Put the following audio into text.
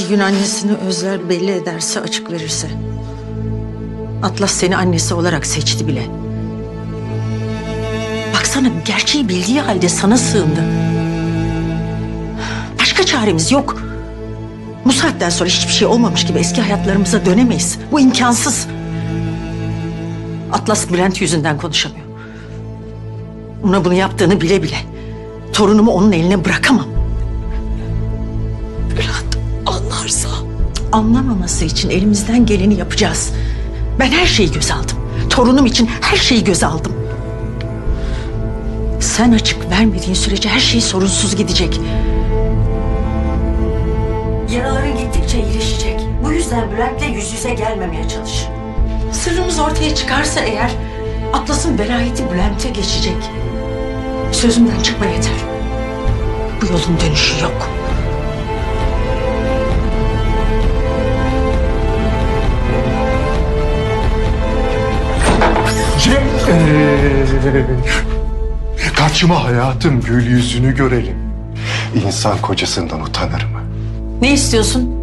Bir gün annesini Özler belli ederse, açık verirse. Atlas seni annesi olarak seçti bile. Baksana gerçeği bildiği halde sana sığındı. Başka çaremiz yok. Bu saatten sonra hiçbir şey olmamış gibi eski hayatlarımıza dönemeyiz. Bu imkansız. Atlas Bülent yüzünden konuşamıyor. Ona bunu yaptığını bile bile. Torunumu onun eline bırakamam. Anlamaması için elimizden geleni yapacağız. Ben her şeyi göze aldım. Torunum için her şeyi göze aldım. Sen açık vermediğin sürece her şey sorunsuz gidecek. Yaraların gittikçe iyileşecek. Bu yüzden Bülent'le yüz yüze gelmemeye çalış. Sırrımız ortaya çıkarsa eğer Atlas'ın velayeti Bülent'e geçecek. Sözümden çıkma yeter. Bu yolun dönüşü yok. Kaçma hayatım gül yüzünü görelim. İnsan kocasından utanır mı? Ne istiyorsun?